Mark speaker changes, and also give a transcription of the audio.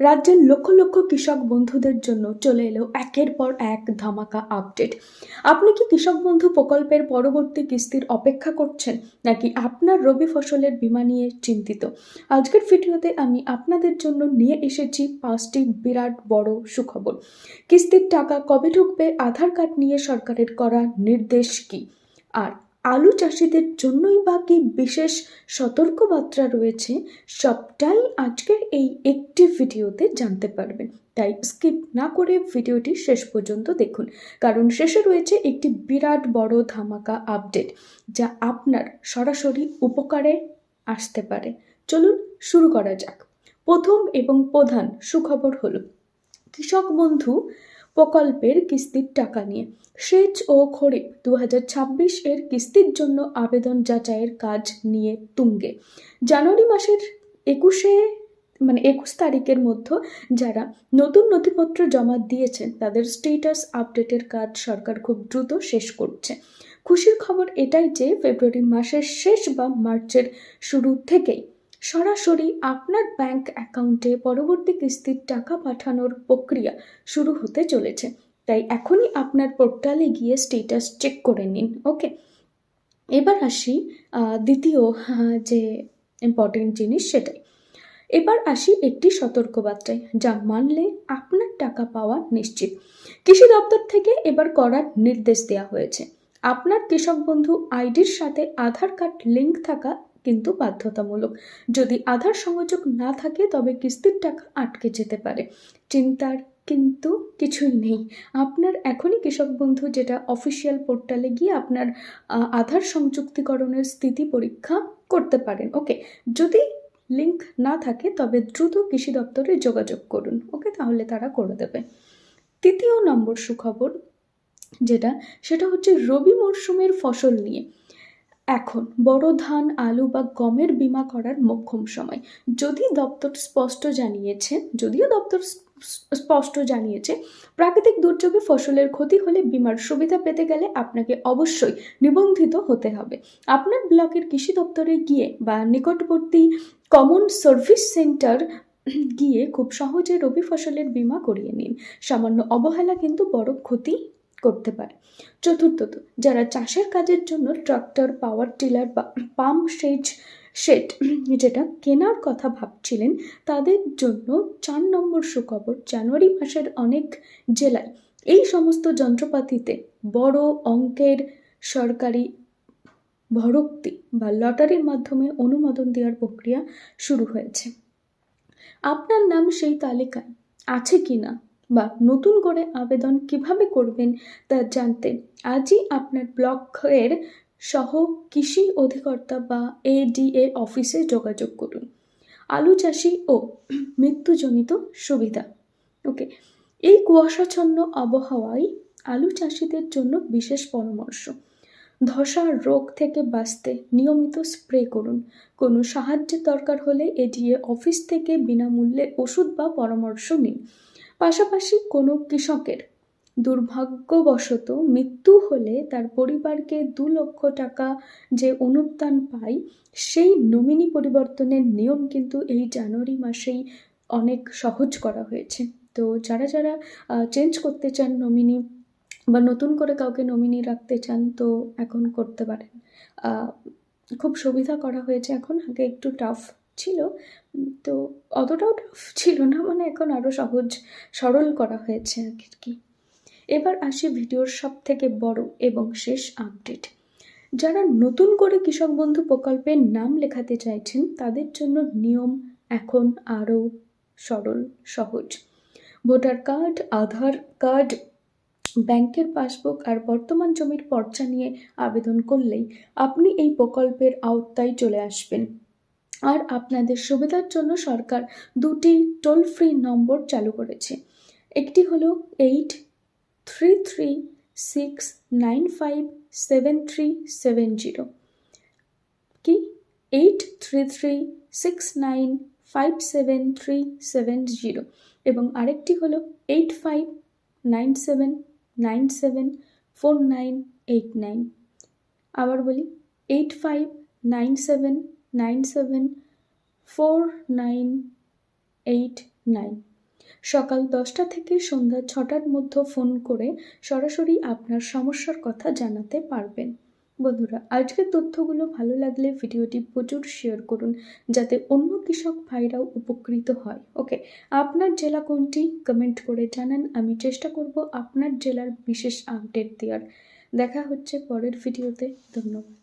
Speaker 1: রাজ্যের লক্ষ লক্ষ কৃষক বন্ধুদের জন্য চলে এলো একের পর এক ধামাকা আপডেট। আপনি কি কৃষক বন্ধু প্রকল্পের পরবর্তী কিস্তির অপেক্ষা করছেন, নাকি আপনার রবি ফসলের বীমা নিয়ে চিন্তিত? আজকের ভিডিওতে আমি আপনাদের জন্য নিয়ে এসেছি পাঁচটি বিরাট বড় সুখবর। কিস্তির টাকা কবে ঢুকবে, আধার কার্ড নিয়ে সরকারের করা নির্দেশ কি? আর আলু চাষিদের জন্যই বা কি বিশেষ সতর্কবার্তা রয়েছে, সবটাই আজকের এই একটি ভিডিওতে জানতে পারবেন। তাই স্কিপ না করে ভিডিওটি শেষ পর্যন্ত দেখুন, কারণ শেষে রয়েছে একটি বিরাট বড় ধামাকা আপডেট, যা আপনার সরাসরি উপকারে আসতে পারে। চলুন শুরু করা যাক। প্রথম এবং প্রধান সুখবর হলো, কৃষক বন্ধু প্রকল্পের কিস্তির টাকা নিয়ে। সেচ ও খরিফ দু এর কিস্তির জন্য আবেদন যাচাইয়ের কাজ নিয়ে তুঙ্গে। জানুয়ারি মাসের একুশে মানে একুশ তারিখের মধ্যে যারা নতুন নথিপত্র জমা দিয়েছেন, তাদের স্টেটাস আপডেটের কাজ সরকার খুব দ্রুত শেষ করছে। খুশির খবর এটাই যে, ফেব্রুয়ারি মাসের শেষ বা মার্চের শুরু থেকেই সরাসরি আপনার ব্যাংক অ্যাকাউন্টে পরবর্তী কিস্তির টাকা পাঠানোর প্রক্রিয়া শুরু হতে চলেছে। তাই এখনই আপনার পোর্টালে গিয়ে স্টেটাস চেক করে নিন ওকে এবার আসি দ্বিতীয় যে ইম্পর্টেন্ট জিনিস সেটাই। এবার আসি একটি সতর্কবার্তায়, যা মানলে আপনার টাকা পাওয়া নিশ্চিত। কৃষি দপ্তর থেকে এবার করার নির্দেশ দেওয়া হয়েছে। আপনার কৃষক বন্ধু আইডির সাথে আধার কার্ড লিঙ্ক থাকা কিন্তু বাধ্যতামূলক। যদি আধার সংযোগ না থাকে, তবে কিস্তির টাকা আটকে যেতে পারে। চিন্তার কিন্তু কিছুই নেই। আপনার এখনই কৃষক বন্ধু, যেটা অফিসিয়াল পোর্টালে গিয়ে আপনার আধার সংযুক্তিকরণের স্থিতি পরীক্ষা করতে পারেন, ওকে? যদি লিংক না থাকে, তবে দ্রুত কৃষি দপ্তরে যোগাযোগ করুন, ওকে? তাহলে তারা করে দেবে। তৃতীয় নম্বর সুখবর, যেটা, সেটা হচ্ছে রবি মরশুমের ফসল নিয়ে। এখন বড় ধান, আলু বা গমের বীমা করার মোক্ষম সময়। যদি দপ্তর স্পষ্ট জানিয়েছে, যদিও দপ্তর স্পষ্ট জানিয়েছে, প্রাকৃতিক দুর্যোগে ফসলের ক্ষতি হলে বীমার সুবিধা পেতে গেলে আপনাকে অবশ্যই নিবন্ধিত হতে হবে। আপনার ব্লকের কৃষি দপ্তরে গিয়ে বা নিকটবর্তী কমন সার্ভিস সেন্টার গিয়ে খুব সহজে রবি ফসলের বীমা করিয়ে নিন। সামান্য অবহেলা কিন্তু বড় ক্ষতি করতে পারে। চতুর্থত, যারা চাষের কাজের জন্য ট্রাক্টর, পাওয়ার টিলার বা পাম্প সেচ, সেট, যেটা কেনার কথা ভাবছিলেন, তাদের জন্য চার নম্বর সুখবর জানুয়ারি মাসের অনেক জেলায়। এই সমস্ত যন্ত্রপাতিতে বড় অঙ্কের সরকারি ভরক্তি বা লটারির মাধ্যমে অনুমোদন দেওয়ার প্রক্রিয়া শুরু হয়েছে। আপনার নাম সেই তালিকায় আছে কি না বা নতুন করে আবেদন কীভাবে করবেন তা জানতে আজই আপনার ব্লকের সহ কৃষি অধিকর্তা বা এডিএ অফিসে যোগাযোগ করুন। আলু চাষি ও মৃত্যুজনিত সুবিধা। ওকে, এই কুয়াশাচ্ছন্ন আবহাওয়ায় আলু চাষিদের জন্য বিশেষ পরামর্শ। ধসা রোগ থেকে বাঁচতে নিয়মিত স্প্রে করুন। কোনো সাহায্যের দরকার হলে এডিএ অফিস থেকে বিনামূল্যে ওষুধ বা পরামর্শ নিন। পাশাপাশি কোনো কৃষকের দুর্ভাগ্যবশত মৃত্যু হলে তার পরিবারকে দু লক্ষ টাকা যে অনুদান পায়, সেই নমিনি পরিবর্তনের নিয়ম কিন্তু এই জানুয়ারি মাসেই অনেক সহজ করা হয়েছে। তো যারা যারা চেঞ্জ করতে চান নমিনি বা নতুন করে কাউকে নমিনি রাখতে চান, তো এখন করতে পারেন। খুব সুবিধা করা হয়েছে। এখন আগে একটু টাফ ছিল, তো অতটাও টাফ ছিল না মানে এখন আরও সহজ, সরল করা হয়েছে আর কি এবার আসি ভিডিওর সব থেকে বড় এবং শেষ আপডেট যারা নতুন করে কৃষক বন্ধু প্রকল্পের নাম লেখাতে চাইছেন, তাদের জন্য নিয়ম এখন আরও সরল, সহজ। ভোটার কার্ড, আধার কার্ড, ব্যাংকের পাসবুক আর বর্তমান জমির পর্চা নিয়ে আবেদন করলেই আপনি এই প্রকল্পের আওতায় চলে আসবেন। আর আপনাদের সুবিধার জন্য সরকার দুটি টোল ফ্রি নম্বর চালু করেছে। একটি হলো eight three three six nine five seven three seven zero কি? Eight three three six nine five seven three seven zero এবং আরেকটি হলো eight five nine seven nine seven four nine eight nine আবার বলি eight five nine seven nine seven, four nine, eight nine. সকাল দশটা থেকে সন্ধ্যা ছটার মধ্যে ফোন করে সরাসরি আপনার সমস্যার কথা জানাতে পারবেন। বন্ধুরা, আজকের তথ্যগুলো ভালো লাগলে ভিডিওটি প্রচুর শেয়ার করুন, যাতে অন্য কৃষক ভাইরাও উপকৃত হয়। ওকে, আপনার জেলা কোনটি? কমেন্ট করে জানান, আমি চেষ্টা করব আপনার জেলার বিশেষ আপডেট দেওয়ার। দেখা হচ্ছে পরের ভিডিওতে, ধন্যবাদ।